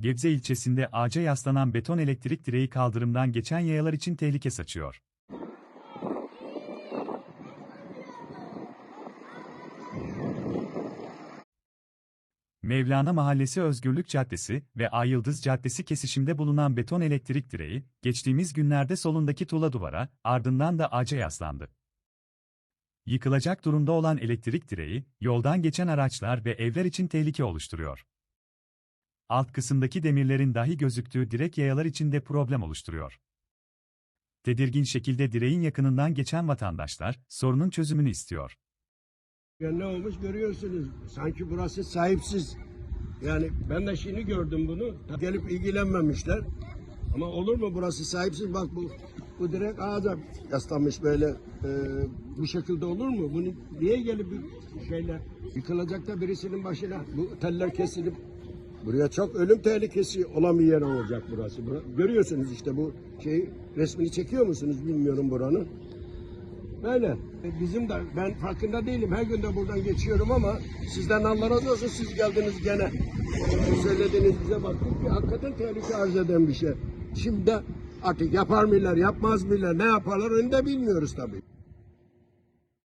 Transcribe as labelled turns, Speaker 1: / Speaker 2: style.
Speaker 1: Gebze ilçesinde ağaca yaslanan beton elektrik direği kaldırımdan geçen yayalar için tehlike saçıyor. Mevlana Mahallesi Özgürlük Caddesi ve Ayıldız Caddesi kesişimde bulunan beton elektrik direği, geçtiğimiz günlerde solundaki tuğla duvara, ardından da ağaca yaslandı. Yıkılacak durumda olan elektrik direği, yoldan geçen araçlar ve evler için tehlike oluşturuyor. Alt kısımdaki demirlerin dahi gözüktüğü direk yayalar için de problem oluşturuyor. Tedirgin şekilde direğin yakınından geçen vatandaşlar, sorunun çözümünü istiyor.
Speaker 2: Ya ne olmuş görüyorsunuz. Sanki burası sahipsiz. Yani ben de şimdi gördüm bunu. Gelip ilgilenmemişler. Ama olur mu burası sahipsiz? Bak bu bu direkt ağaca yaslanmış böyle. e, bu şekilde olur mu? Bunu niye gelip bir şeyle yıkılacak da birisinin başına bu teller kesilip buraya çok ölüm tehlikesi olan bir yer olacak burası. Bura- görüyorsunuz işte bu şey resmini çekiyor musunuz bilmiyorum buranın. Böyle. E, Bizim de ben farkında değilim. Her gün de buradan geçiyorum ama sizden Allah razı olsun siz geldiniz gene. Bu Söylediğiniz bize baktık ki hakikaten tehlike arz eden bir şey. Şimdi artık yapar mılar, yapmaz mılar, ne yaparlar onu da bilmiyoruz tabii.